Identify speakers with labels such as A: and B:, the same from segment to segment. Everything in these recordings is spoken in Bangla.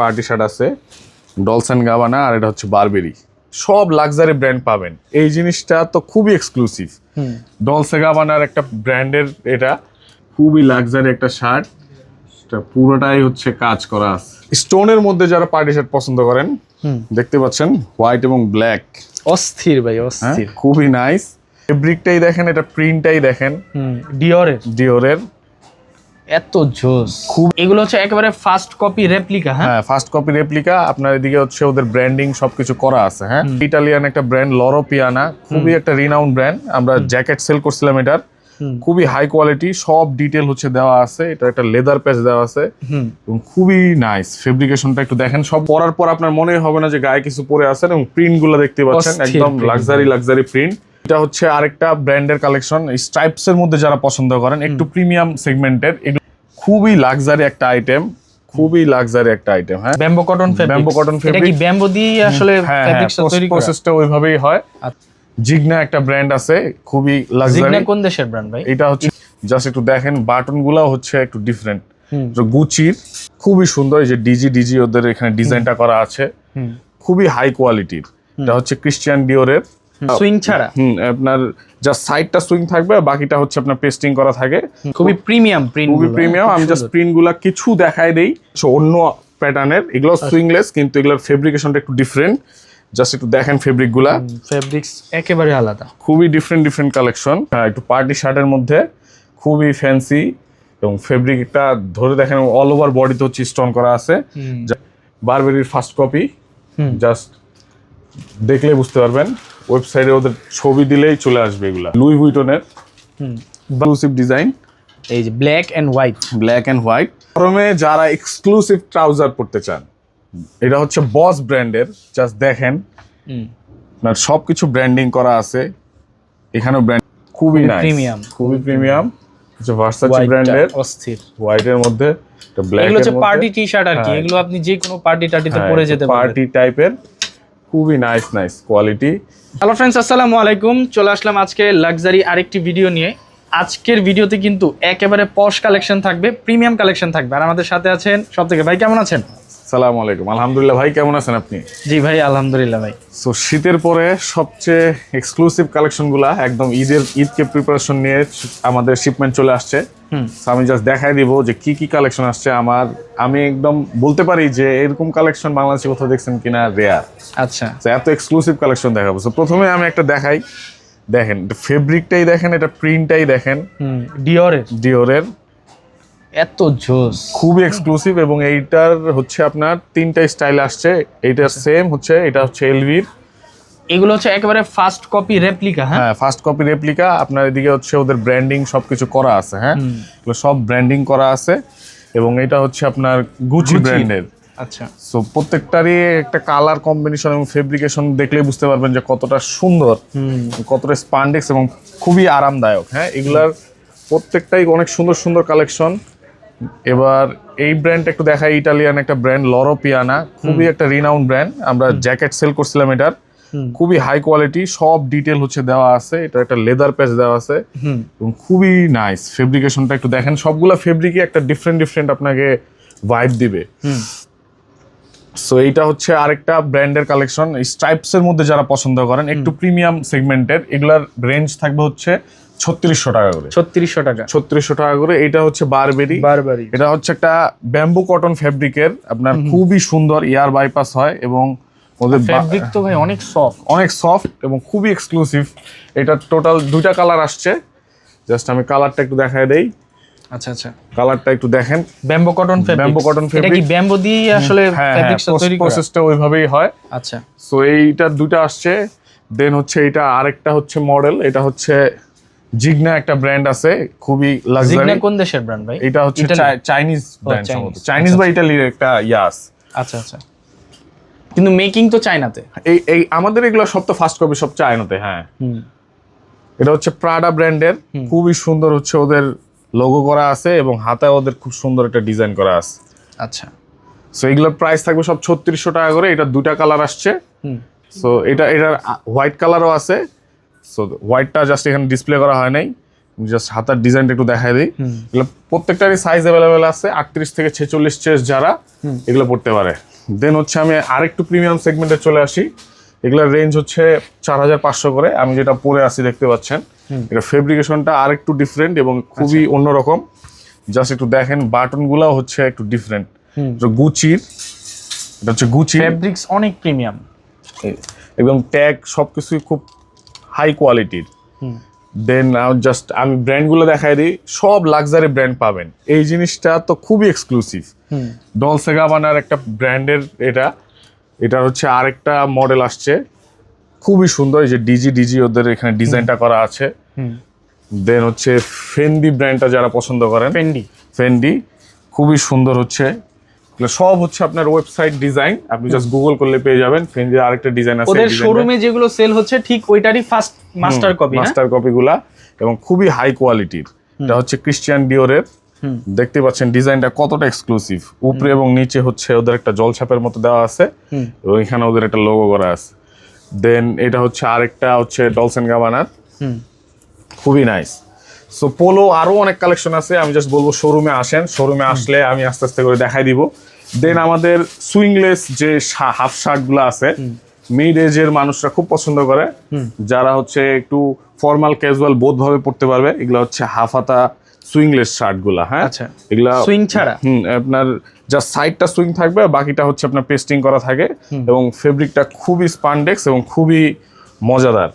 A: পার্টি শার্ট আছে ডলসেন গাবানা আর এটা হচ্ছে বারবেরি সব লাক্সারি ব্র্যান্ড পাবেন। এই জিনিসটা তো খুবই এক্সক্লুসিভ ডলসে গাবানার একটা ব্র্যান্ডের এটা খুবই লাক্সারি একটা শার্ট। পুরোটাই হচ্ছে কাজ করা আছে। স্টোনের মধ্যে যারা পার্টি শার্ট পছন্দ করেন
B: হুম।
A: দেখতে পাচ্ছেন হোয়াইট এবং ব্ল্যাক
B: অস্থির ভাই
A: হ্যাঁ
B: অস্থির।
A: খুবই নাইস ফেব্রিকটাই দেখেন এটা প্রিন্টটাই দেখেন।
B: হুম ডিওরের
A: ডিওরের
B: এত জোস। খুব এগুলো হচ্ছে একেবারে ফার্স্ট কপি রেপ্লিকা হ্যাঁ?
A: ফার্স্ট কপি রেপ্লিকা আপনার এদিকে হচ্ছে ওদের ব্র্যান্ডিং সবকিছু করা আছে হ্যাঁ? ইটালিয়ান একটা ব্র্যান্ড লরো পিয়ানা খুবই একটা রিনাউন্ড ব্র্যান্ড আমরা জ্যাকেট সেল করছিলাম এটার। খুবই হাই কোয়ালিটি সব ডিটেল হচ্ছে দেওয়া আছে। এটা একটা লেদার প্যাচ দেওয়া আছে। এবং খুবই নাইস ফেব্রিকেশনটা একটু দেখেন। সব পরার পর আপনার মনে হবে না যে গায়ে কিছু পরে আছেন এবং প্রিন্টগুলো দেখতে পাচ্ছেন। একদম লাক্সারি লাক্সারি প্রিন্ট এটা হচ্ছে আরেকটা ব্র্যান্ডের কালেকশন স্ট্রাইপস এর মধ্যে যারা পছন্দ করেন একটু প্রিমিয়াম সেগমেন্টের খুবই লাক্সারি একটা আইটেম খুবই লাক্সারি একটা আইটেম হ্যাঁ?
B: Bamboo cotton fabric
A: Bamboo cotton
B: এটা কি ব্যাম্বো দিয়ে আসলে
A: হ্যাঁ
B: ফেব্রিক্স তৈরি করা?
A: প্রসেসটা ওইভাবেই হয়।
B: আচ্ছা।
A: জিগনা একটা ব্র্যান্ড আছে খুবই লাক্সারি
B: জিগনা কোন দেশের ব্র্যান্ড ভাই?
A: এটা হচ্ছে জাস্ট একটু দেখেন বাটন গুলাও হচ্ছে একটু ডিফারেন্ট। গুচির খুবই সুন্দর এই যে ডিজি ডিজি ওদের এখানে ডিজাইনটা করা আছে। খুবই হাই কোয়ালিটির এটা হচ্ছে ক্রিশ্চিয়ান ডিওরের
B: সুইং ছাড়া?
A: হুম আপনার যা সাইডটা সুইং থাকবে আর বাকিটা হচ্ছে আপনার পেস্টিং করা থাকে।
B: খুবই প্রিমিয়াম প্রিন্ট
A: খুবই প্রিমিয়াম আমি জাস্ট প্রিন্টগুলা কিছু দেখাই দেই। অন্য প্যাটার্নের এগুলো
B: আচ্ছা।
A: সুইংলেস কিন্তু এগুলোর ফেব্রিকেশনটা একটু ডিফারেন্ট জাস্ট একটু দেখেন ফেব্রিকগুলা।
B: ফেব্রিক্স একেবারে আলাদা।
A: খুবই ডিফারেন্ট ডিফারেন্ট কালেকশন হ্যাঁ একটু পার্টি শার্টের মধ্যে খুবই ফ্যান্সি এবং ফেব্রিকটা ধরে দেখেন অল ওভার বডিতে হচ্ছে স্টোন করা আছে। বারবেরির ফার্স্ট কপি জাস্ট দেখলে বুঝতে পারবেন। ওয়েবসাইটে ওদের ছবি দিলেই চলে আসবে এগুলা। লুই হুইটনের এক্সক্লুসিভ ডিজাইন
B: এই যে black and white
A: black and white গরমে যারা এক্সক্লুসিভ ট্রাউজার পড়তে চান এটা হচ্ছে বস ব্র্যান্ডের জাস্ট দেখেন। আপনার সব কিছু ব্র্যান্ডিং করা আছে। এখানেও ব্র্যান্ড খুবই নাইস
B: premium।
A: খুবই প্রিমিয়াম হচ্ছে ভার্সাচি ব্র্যান্ডের
B: অস্থির।
A: হোয়াইটের মধ্যে একটা ব্ল্যাক
B: এগুলো হচ্ছে পার্টি টি শার্ট আর কি।
A: হ্যাঁ।
B: এগুলো আপনি যে কোনো পার্টি টার্টিতে পরে যেতে পারবেন।
A: পার্টি টাইপের খুবই nice nice quality
B: hello friends আসসালামু আলাইকুম। চলে আসলাম আজকে লাক্সারি আরেকটি ভিডিও নিয়ে। আজকের ভিডিওতে কিন্তু একেবারে পশ কালেকশন থাকবে প্রিমিয়াম কালেকশন থাকবে। আর আমাদের সাথে আছেন সব থেকে ভাই কেমন আছেন?
A: সালাম আলাইকুম। আলহামদুলিল্লাহ ভাই কেমন আছেন আপনি?
B: জি ভাই আলহামদুলিল্লাহ ভাই।
A: সো শীতের পরে সবচেয়ে এক্সক্লুসিভ কালেকশনগুলা একদম ঈদের ঈদকে প্রিপারেশন নিয়ে আমাদের শিপমেন্ট চলে আসছে। আমি জাস্ট দেখাই দিব যে কি কি কালেকশন আসছে আমার। আমি একদম বলতে পারি যে এরকম কালেকশন বাংলাদেশে কোথাও দেখছেন কিনা রেয়ার
B: আচ্ছা।
A: এত এক্সক্লুসিভ কালেকশন দেখাবো। প্রথমে আমি একটা দেখাই। দেখেন ফেব্রিকটাই দেখেন এটা প্রিন্টটাই দেখেন।
B: হুম ডিওরের
A: ডিওরের
B: এত জোস।
A: খুবই এক্সক্লুসিভ এবং এইটার হচ্ছে আপনার তিনটা স্টাইল আসছে। এইটা সেম হচ্ছে এটা হচ্ছে এলভির
B: এগুলো হচ্ছে একেবারে ফার্স্ট কপি রেপ্লিকা হ্যাঁ?
A: ফার্স্ট কপি রেপ্লিকা আপনার এদিকে হচ্ছে ওদের ব্র্যান্ডিং সবকিছু করা আছে হ্যাঁ? এগুলো সব ব্র্যান্ডিং করা আছে এবং এটা হচ্ছে আপনার গুচি ব্র্যান্ডের
B: আচ্ছা।
A: সো প্রত্যেকটারই একটা কালার কম্বিনেশন এবং ফেব্রিকেশন দেখলেই বুঝতে পারবেন যে কতটা সুন্দর
B: হুম।
A: কতটা স্পান্ডেক্স এবং খুবই আরামদায়ক হ্যাঁ? এগুলার প্রত্যেকটাই অনেক সুন্দর সুন্দর কালেকশন এবার এই ব্র্যান্ড একটু দেখাই ইটালিয়ান একটা ব্র্যান্ড লরো পিয়ানা খুবই একটা রিনাউন্ড ব্র্যান্ড আমরা জ্যাকেট সেল করছিলাম এটার। খুবই হাই কোয়ালিটি সব ডিটেল হচ্ছে দেওয়া আছে। এটা একটা লেদার প্যাচ দেওয়া আছে। এবং খুবই নাইস ফেব্রিকেশনটা একটু দেখেন সবগুলা ফেব্রিকই একটা ডিফারেন্ট ডিফারেন্ট আপনাকে ভাইব দিবে। সো এইটা হচ্ছে আরেকটা ব্র্যান্ডের কালেকশন স্ট্রাইপস এর মধ্যে যারা পছন্দ করেন একটু প্রিমিয়াম সেগমেন্টের এগুলার রেঞ্জ থাকবে হচ্ছে ছত্রিশশো টাকা করে।
B: ছত্রিশশো টাকা।
A: ছত্রিশশো টাকা করে এটা হচ্ছে বারবেরি
B: বারবারই
A: এটা হচ্ছে একটা ব্যাম্বু কটন ফেব্রিকের আপনার খুবই সুন্দর এয়ার বাইপাস হয় এবং ওদের
B: ফেব্রিক তো ভাই অনেক সফট
A: অনেক সফট এবং খুবই এক্সক্লুসিভ এটা টোটাল দুইটা কালার আসছে। জাস্ট আমি কালারটা একটু দেখায় দেই।
B: আচ্ছা আচ্ছা।
A: কালারটা একটু দেখেন।
B: Bamboo cotton fabric
A: Bamboo cotton
B: এটা কি ব্যাম্বো দিয়ে আসলে
A: হ্যাঁ হ্যাঁ
B: তৈরি করা?
A: প্রসেসটা ওইভাবেই হয়।
B: আচ্ছা।
A: সো এইটা দুটো আসছে। দেন হচ্ছে এটা আরেকটা হচ্ছে মডেল এটা হচ্ছে জিগনা একটা ব্র্যান্ড আছে। খুবই
B: জিগনা
A: লাক্সারি
B: কোন দেশের ব্র্যান্ড ভাই?
A: এটা হচ্ছে চাইনিজ ব্র্যান্ড সম্ভবত। চাইনিজ বা ইটালির একটা ইয়াস
B: আচ্ছা আচ্ছা। কিন্তু মেকিং তো চায়নাতে।
A: এই এই আমাদের এগুলো সব তো ফার্স্ট কপি সব চায়নাতে হ্যাঁ। এটা হচ্ছে প্রাডা ব্র্যান্ডের খুবই সুন্দর হচ্ছে ওদের লোগো করা আছে এবং হাতায় ওদের খুব সুন্দর একটা ডিজাইন করা আছে।
B: আচ্ছা।
A: সো এগুলোর প্রাইস থাকবে সব ছত্রিশশো টাকা করে এটা দুটা কালার আসছে। সো এটা এটার হোয়াইট কালারও আছে। সো হোয়াইটটা জাস্ট এখানে ডিসপ্লে করা হয় নাই। জাস্ট হাতার ডিজাইনটা একটু দেখাই দিই। এগুলো প্রত্যেকটারই সাইজ অ্যাভেলেবেল আছে আটত্রিশ থেকে ছেচল্লিশ চেস যারা এগুলো পড়তে পারে। দেন হচ্ছে আমি আরেকটু প্রিমিয়াম সেগমেন্টে চলে আসি। এগুলোর রেঞ্জ হচ্ছে চার হাজার পাঁচশো করে। আমি যেটা পরে আসি দেখতে পাচ্ছেন এটা ফেব্রিকেশনটা আরেকটু ডিফারেন্ট এবং খুবই
B: আচ্ছা।
A: অন্যরকম। জাস্ট একটু দেখেন বাটনগুলো হচ্ছে একটু ডিফারেন্ট। গুচির এটা হচ্ছে গুচি
B: ফেব্রিক্স অনেক প্রিমিয়াম
A: এবং ট্যাগ সবকিছুই খুব হাই কোয়ালিটির। দেন জাস্ট আমি ব্র্যান্ডগুলো দেখাই দিই। সব লাক্সারি ব্র্যান্ড পাবেন। এই জিনিসটা তো খুবই এক্সক্লুসিভ ডলসে গাবানার একটা ব্র্যান্ডের এটা। এটা হচ্ছে আরেকটা মডেল আসছে। খুবই সুন্দর এই যে ডিজি ডিজি ওদের এখানে ডিজাইনটা করা আছে। দেন হচ্ছে ফেন্ডি ব্র্যান্ডটা যারা পছন্দ করেন।
B: ফেন্ডি
A: ফেন্ডি খুবই সুন্দর হচ্ছে। সব হচ্ছে আপনার ওয়েবসাইট ডিজাইন আপনি জাস্ট গুগল করলে পেয়ে যাবেন ফেন্ডির আরেকটা ডিজাইন আছে
B: ওদের শোরুমে যেগুলো সেল হচ্ছে ঠিক ওইটারই ফার্স্ট মাস্টার কপি
A: মাস্টার কপিগুলা এবং খুবই হাই কোয়ালিটির এটা হচ্ছে ক্রিশ্চিয়ান ডিওরের দেখতে পাচ্ছেন ডিজাইনটা কতটা এক্সক্লুসিভ উপরে এবং নিচে হচ্ছে ওদের একটা জলছাপের মতো দেওয়া আছে। এবং এখানে ওদের একটা লোগো করা আছে। দেন এটা হচ্ছে আরেকটা হচ্ছে ডলসেন গাবানার খুবই নাইস সো পোলো আরও অনেক কালেকশন আছে আমি জাস্ট বলব শোরুমে আসেন। শোরুমে আসলে আমি আস্তে আস্তে করে দেখাই দিব। দেন আমাদের সুইংলেস যে হাফ শার্টগুলো আছে মিড এজের মানুষরা খুব পছন্দ করে। যারা হচ্ছে একটু ফর্মাল ক্যাজুয়াল বোধভাবে পড়তে পারবে এগুলো হচ্ছে হাফ হাতা সুইংলেস শার্টগুলা হ্যাঁ?
B: আচ্ছা।
A: এগুলা
B: সুইং ছাড়া?
A: হুম আপনার যা সাইডটা সুইং থাকবে বাকিটা হচ্ছে আপনার পেস্টিং করা থাকে। এবং ফেব্রিকটা খুবই স্পান্ডেক্স এবং খুবই মজাদার।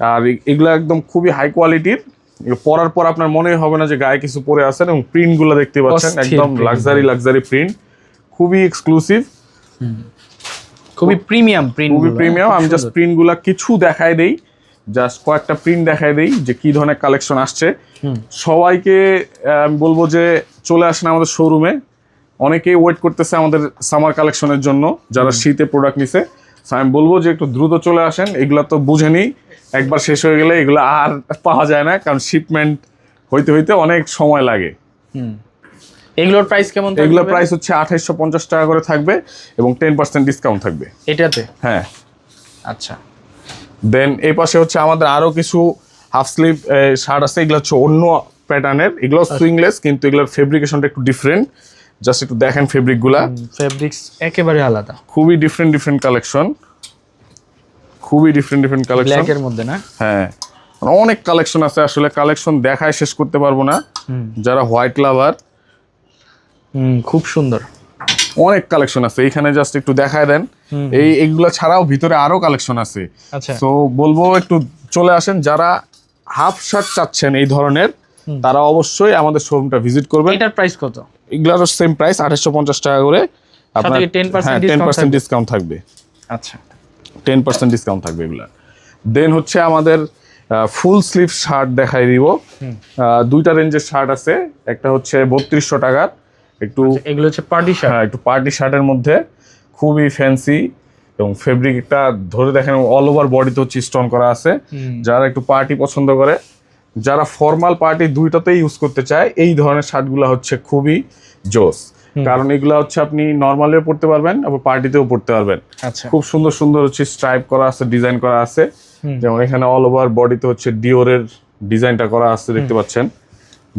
A: আর এগুলো একদম খুবই হাই কোয়ালিটির পরার পর আপনার মনে হবে না যে গায়ে কিছু পরে আছেন এবং প্রিন্ট প্রিন্টগুলো দেখতে পাচ্ছেন একদম লাক্সারি লাক্সারি প্রিন্ট খুবই এক্সক্লুসিভ
B: খুবই প্রিমিয়াম প্রিন্ট
A: খুবই প্রিমিয়াম আমি জাস্ট প্রিন্টগুলো কিছু দেখাই দেই। জাস্ট কয়েকটা প্রিন্ট দেখাই দেই যে কি ধরনের কালেকশন আসছে। সবাইকে আমি বলব যে চলে আসেন আমাদের শোরুমে অনেকেই ওয়েট করতেছে আমাদের সামার কালেকশনের জন্য যারা শীতে প্রোডাক্ট নিছে। আমি বলব যে একটু দ্রুত চলে আসেন এগুলো তো বুঝেনি একবার শেষ হয়ে গেলে এগুলো আর পাওয়া যায় না কারণ শিপমেন্ট হইতে হইতে অনেক সময় লাগে।
B: এগুলোর প্রাইস কেমন
A: এগুলোর প্রাইস হচ্ছে আঠাইশশো পঞ্চাশ টাকা করে থাকবে এবং টেন পার্সেন্ট ডিসকাউন্ট থাকবে।
B: এটাতে?
A: হ্যাঁ।
B: আচ্ছা।
A: দেন এই পাশে হচ্ছে আমাদের আরও কিছু হাফ স্লিভ শার্ট আছে এগুলো হচ্ছে অন্য প্যাটার্নের এগুলো সুইংলেস কিন্তু এগুলোর ফেব্রিকেশনটা একটু ডিফারেন্ট জাস্ট একটু দেখেন ফেব্রিকগুলা
B: ফেব্রিক্স একেবারে আলাদা।
A: খুবই ডিফারেন্ট ডিফারেন্ট কালেকশন খুবই ডিফারেন্ট ডিফারেন্ট কালেকশন
B: ব্ল্যাকের মধ্যে না?
A: হ্যাঁ। মানে অনেক কালেকশন আছে আসলে কালেকশন দেখায় শেষ করতে পারব না। যারা হোয়াইট লাভার
B: হুম খুব সুন্দর।
A: অনেক কালেকশন আছে এখানে জাস্ট একটু দেখায় দেন। এই এইগুলা ছাড়াও ভিতরে আরও কালেকশন আছে।
B: আচ্ছা।
A: তো বলব একটু চলে আসেন যারা হাফ শার্ট চাচ্ছেন এই ধরনের তারা অবশ্যই আমাদের শোরুমটা ভিজিট করবেন।
B: এটার প্রাইস কত?
A: এগুলোর সেম প্রাইস আঠাশশো পঞ্চাশ টাকা করে। আপনার
B: কি 10%
A: টেন পার্সেন্ট ডিসকাউন্ট থাকবে?
B: আচ্ছা।
A: টেন পার্সেন্ট ডিসকাউন্ট থাকবে এগুলা দেন হচ্ছে আমাদের ফুল স্লিভ শার্ট দেখাই দিব। দুইটা রেঞ্জের শার্ট আছে। একটা হচ্ছে বত্রিশশো টাকার। একটু
B: এগুলো হচ্ছে পার্টি শার্ট
A: হ্যাঁ একটু পার্টি শার্টের মধ্যে। খুবই ফ্যান্সি এবং ফেব্রিকটা ধরে দেখেন অল ওভার বডিতে হচ্ছে স্টোন করা আছে। যারা একটু পার্টি পছন্দ করে যারা ফর্মাল পার্টি দুইটাতেই ইউজ করতে চায় এই ধরনের শার্টগুলো হচ্ছে খুবই জোস। কারণ এগুলো হচ্ছে আপনি নর্মালিও পড়তে পারবেন আবার পার্টিতেও পড়তে পারবেন।
B: আচ্ছা।
A: খুব সুন্দর সুন্দর হচ্ছে স্ট্রাইপ করা আছে ডিজাইন করা আছে। যেমন এখানে অল ওভার বডিতে হচ্ছে ডিওরের ডিজাইনটা করা আছে দেখতে পাচ্ছেন।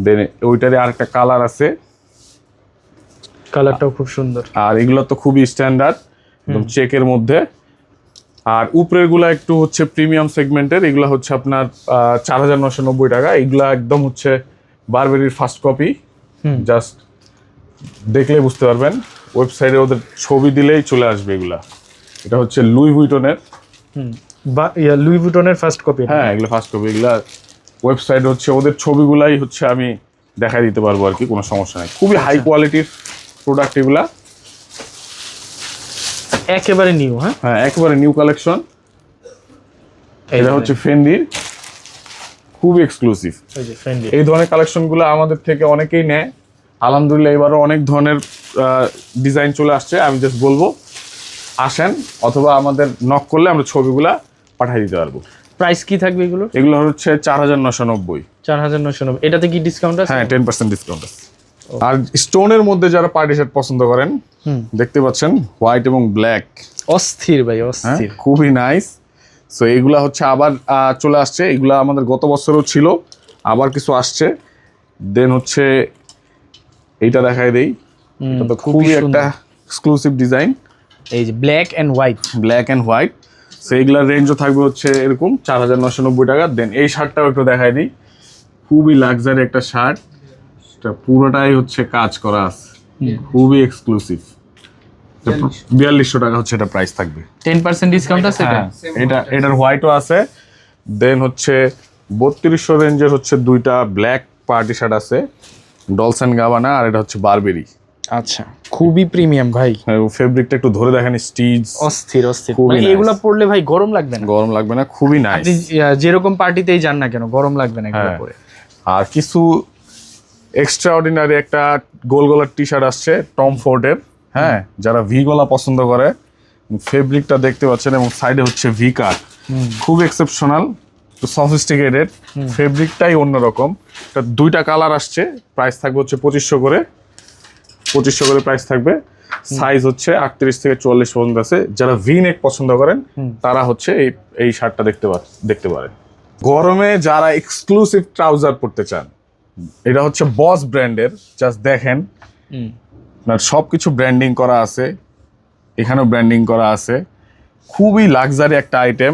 A: দেন ওইটারই আরেকটা কালার আছে।
B: কালারটাও খুব সুন্দর।
A: আর এগুলো তো খুবই স্ট্যান্ডার্ড একদম চেকের মধ্যে। আর উপরেরগুলা একটু হচ্ছে প্রিমিয়াম সেগমেন্টের এগুলা হচ্ছে আপনার চার হাজার নশো নব্বই টাকা। এগুলা একদম হচ্ছে বারবেরির ফার্স্ট কপি
B: হুম।
A: জাস্ট দেখলে বুঝতে পারবেন। ওয়েবসাইটে ওদের ছবি দিলেই চলে আসবে এগুলা। এটা হচ্ছে লুই
B: বা ইয়া লুই ভুটনের ফার্স্ট কপি
A: হ্যাঁ এগুলো ফার্স্ট কপি এগুলা ওয়েবসাইট হচ্ছে ওদের ছবিগুলাই হচ্ছে আমি দেখাই দিতে পারব আর কি কোনো সমস্যা নেই। খুবই হাই কোয়ালিটির প্রোডাক্ট এগুলা।
B: একেবারে নিউ হ্যাঁ?
A: হ্যাঁ একেবারে নিউ কালেকশন এটা হচ্ছে ফেন্ডির খুবই এক্সক্লুসিভ এই ধরনের কালেকশনগুলো আমাদের থেকে অনেকেই নেয়। আলহামদুলিল্লাহ এবারও অনেক ধরনের ডিজাইন চলে আসছে। আমি জাস্ট বলব আসেন অথবা আমাদের নক করলে আমরা ছবিগুলা পাঠিয়ে দিতে পারব।
B: প্রাইস কি থাকবে এগুলো
A: এগুলো হচ্ছে চার হাজার নশো নব্বই।
B: চার হাজার নশো নব্বই। এটাতে কি ডিসকাউন্ট আছে?
A: হ্যাঁ টেন পার্সেন্ট ডিসকাউন্ট আছে। আর স্টোনের মধ্যে যারা পার্টি শার্ট পছন্দ করেন। দেখতে পাচ্ছেন হোয়াইট এবং ব্ল্যাক।
B: অস্থির ভাই
A: হ্যাঁ?
B: অস্থির।
A: খুবই নাইস সো এগুলা হচ্ছে আবার চলে আসছে। এগুলা আমাদের গত বছরও ছিল আবার কিছু আসছে। দেন হচ্ছে এইটা দেখাই দেই। এটা তো খুবই একটা এক্সক্লুসিভ ডিজাইন
B: এই যে black and white
A: black and white so এগুলার রেঞ্জও থাকবে হচ্ছে এরকম চার হাজার নশো নব্বই টাকা। দেন এই শার্টটাও একটু দেখাই দিই। খুবই লাক্সারি একটা শার্ট। এটা পুরোটাই হচ্ছে কাজ করা আছে। খুবই এক্সক্লুসিভ বিয়াল্লিশশো। টাকা হচ্ছে এটা প্রাইস থাকবে।
B: টেন পার্সেন্ট ডিসকাউন্ট আছে এটা?
A: হ্যাঁ এটা এটার হোয়াইটও আছে। দেন হচ্ছে বত্রিশশো রেঞ্জের হচ্ছে দুইটা ব্ল্যাক পার্টি শার্ট আছে। ডলস অ্যান্ড গাবানা আর এটা হচ্ছে বারবেরি
B: আচ্ছা খুবই প্রিমিয়াম ভাই।
A: ফেব্রিকটা একটু ধরে দেখেন স্টিচ
B: অস্থির অস্থির। মানে. এগুলা পড়লে ভাই গরম লাগবে না?
A: গরম লাগবে না খুবই নাইস
B: যেরকম পার্টিতেই যান না কেন গরম লাগবে না এগুলো
A: হ্যাঁ।
B: পরে।
A: আর কিছু এক্সট্রা অর্ডিনারি একটা গোল গলার টি শার্ট আসছে টম ফোর্ডের হ্যাঁ যারা ভি গলা পছন্দ করে ফেব্রিকটা দেখতে পাচ্ছেন এবং সাইডে হচ্ছে ভি কাট খুব এক্সেপশনাল সফিস্টিকেটেড ফেব্রিকটাই অন্যরকম। এটা দুইটা কালার আসছে প্রাইস থাকবে হচ্ছে পঁচিশশো করে। পঁচিশশো করে প্রাইস থাকবে। সাইজ হচ্ছে আটত্রিশ থেকে চুয়াল্লিশ পর্যন্ত আছে। যারা ভি নেক পছন্দ করেন তারা হচ্ছে এই এই শার্টটা দেখতে দেখতে পারেন। গরমে যারা এক্সক্লুসিভ ট্রাউজার পরতে চান এটা হচ্ছে বস ব্র্যান্ডের জাস্ট দেখেন। আপনার সব কিছু ব্র্যান্ডিং করা আছে এখানেও ব্র্যান্ডিং করা আছে। খুবই লাক্সারি একটা আইটেম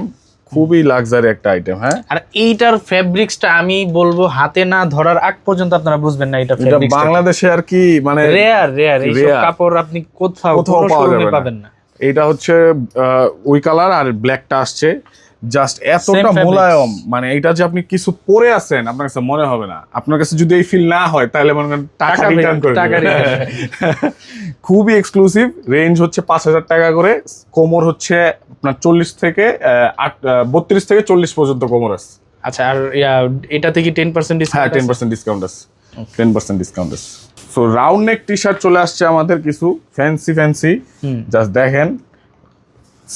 A: খুবই লাক্সারি একটা আইটেম হ্যাঁ?
B: আর এইটার ফেব্রিক্সটা আমি বলব হাতে না ধরার আগ পর্যন্ত আপনারা বুঝবেন না এটা ফেব্রিক্স
A: বাংলাদেশে আর কি মানে
B: রেয়ার রেয়ার এই কাপড় আপনি কোথাও
A: কোথাও।
B: পাবেন না।
A: এটা হচ্ছে ওই কালার আর ব্ল্যাকটা আসছে। জাস্ট এতটা মোলায়ম মানে এটা যে আপনি কিছু পরে আছেন আপনার কাছে মনে হবে না। আপনার কাছে যদি এই ফিল না হয় তাহলে মনে করেন টাকা রিটার্ন করে। খুবই এক্সক্লুসিভ রেঞ্জ হচ্ছে পাঁচ হাজার টাকা করে কোমর হচ্ছে আপনার চল্লিশ থেকে আট বত্রিশ থেকে চল্লিশ পর্যন্ত কোমর আছে।
B: আচ্ছা আর ইয়া, এটাতে কি টেন পার্সেন্ট
A: হ্যাঁ
B: ডিসকাউন্ট
A: টেন পার্সেন্ট ডিসকাউন্ট আছে। টেন পার্সেন্ট ডিসকাউন্ট আছে। So round neck T shirt চলে আসছে আমাদের কিছু ফ্যান্সি ফ্যান্সি জাস্ট দেখেন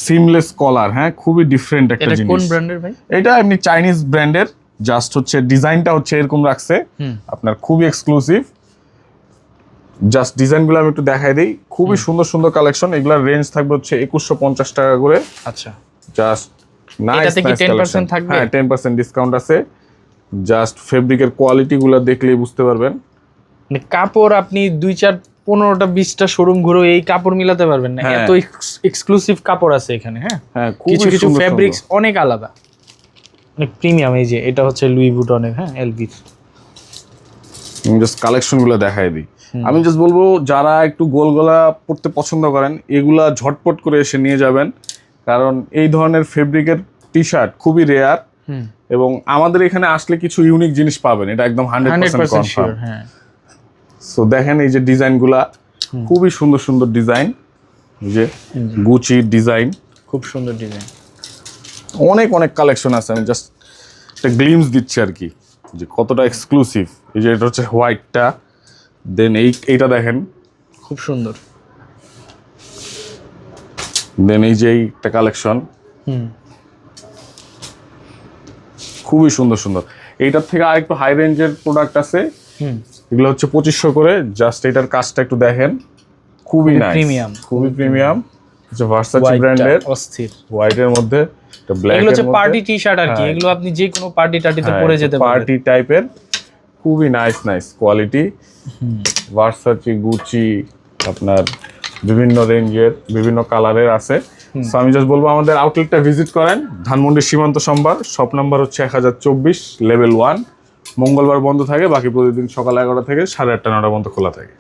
A: সিমলেস কলার হ্যাঁ? খুবই ডিফারেন্ট একটা জিনিস
B: এটা কোন ব্র্যান্ডের ভাই?
A: এটা এমনি চাইনিজ ব্র্যান্ডের জাস্ট হচ্ছে ডিজাইনটা হচ্ছে এরকম রাখছে। আপনার খুবই এক্সক্লুসিভ জাস্ট ডিজাইনগুলো আমি একটু দেখাই দিই। খুবই সুন্দর সুন্দর কালেকশন এগুলার রেঞ্জ থাকবে হচ্ছে একুশশো পঞ্চাশ টাকা করে।
B: আচ্ছা।
A: জাস্ট নাইস
B: এটাতে কি 10% থাকবে?
A: হ্যাঁ টেন পার্সেন্ট ডিসকাউন্ট আছে। জাস্ট ফেব্রিকের কোয়ালিটিগুলো দেখলেই বুঝতে পারবেন।
B: মানে কাপড় আপনি দুই চার পনেরোটা বিশটা শোরুম ঘুরে এই কাপড় মিলাতে পারবেন না।
A: হ্যাঁ।
B: এত এক্সক্লুসিভ কাপড় আছে এখানে হ্যাঁ?
A: হ্যাঁ
B: কিছু কিছু ফেব্রিক্স অনেক আলাদা। অনেক প্রিমিয়াম এই যে এটা হচ্ছে লুই বুটনের হ্যাঁ এলবির
A: আমি জাস্ট কালেকশনগুলো দেখাই দিই। আমি জাস্ট বলব যারা একটু গোল গলা পড়তে পছন্দ করেন এগুলা ঝটপট করে এসে নিয়ে যাবেন। কারণ এই ধরনের ফেব্রিকের টি শার্ট খুবই রেয়ার এবং আমাদের এখানে আসলে কিছু ইউনিক জিনিস পাবেন এটা একদম হান্ড্রেড পার্সেন্ট
B: পার্সেন্ট
A: কনফার্ম
B: হ্যাঁ।
A: সো দেখেন এই যে ডিজাইনগুলা খুবই সুন্দর সুন্দর ডিজাইন। যে গুচি ডিজাইন।
B: খুব সুন্দর ডিজাইন।
A: অনেক অনেক কালেকশন আছে আমি জাস্ট একটা গ্লিমস দিচ্ছি আর কি। যে কতটা এক্সক্লুসিভ এই যে এটা হচ্ছে হোয়াইটটা দেন এই এইটা দেখেন।
B: খুব সুন্দর।
A: দেন এই যে একটা কালেকশন। খুবই সুন্দর সুন্দর। এইটার থেকে আরেকটু হাই রেঞ্জের প্রোডাক্ট আছে। এগুলো হচ্ছে পঁচিশশো করে। জাস্ট এটার কাজটা একটু দেখেন। খুবই
B: premium।
A: খুবই প্রিমিয়াম হচ্ছে ভার্সাচি ব্র্যান্ডের
B: অস্থির।
A: হোয়াইটের মধ্যে এটা ব্ল্যাক
B: এগুলো হচ্ছে পার্টি টি শার্ট আর কি।
A: হ্যাঁ।
B: এগুলো আপনি যে কোনো পার্টি টার্টিতে পরে যেতে পারবেন।
A: পার্টি টাইপের খুবই nice nice quality Versace Gucci আপনার বিভিন্ন রেঞ্জের বিভিন্ন কালারের আছে। So আমি জাস্ট বলব আমাদের আউটলেটটা ভিজিট করেন। ধানমন্ডি সীমান্ত সম্ভার। শপ নাম্বার হচ্ছে এক হাজার চব্বিশ লেভেল ওয়ান মঙ্গলবার বন্ধ থাকে বাকি প্রতিদিন সকাল এগারোটা থেকে সাড়ে আটটা নটা পর্যন্ত খোলা থাকে।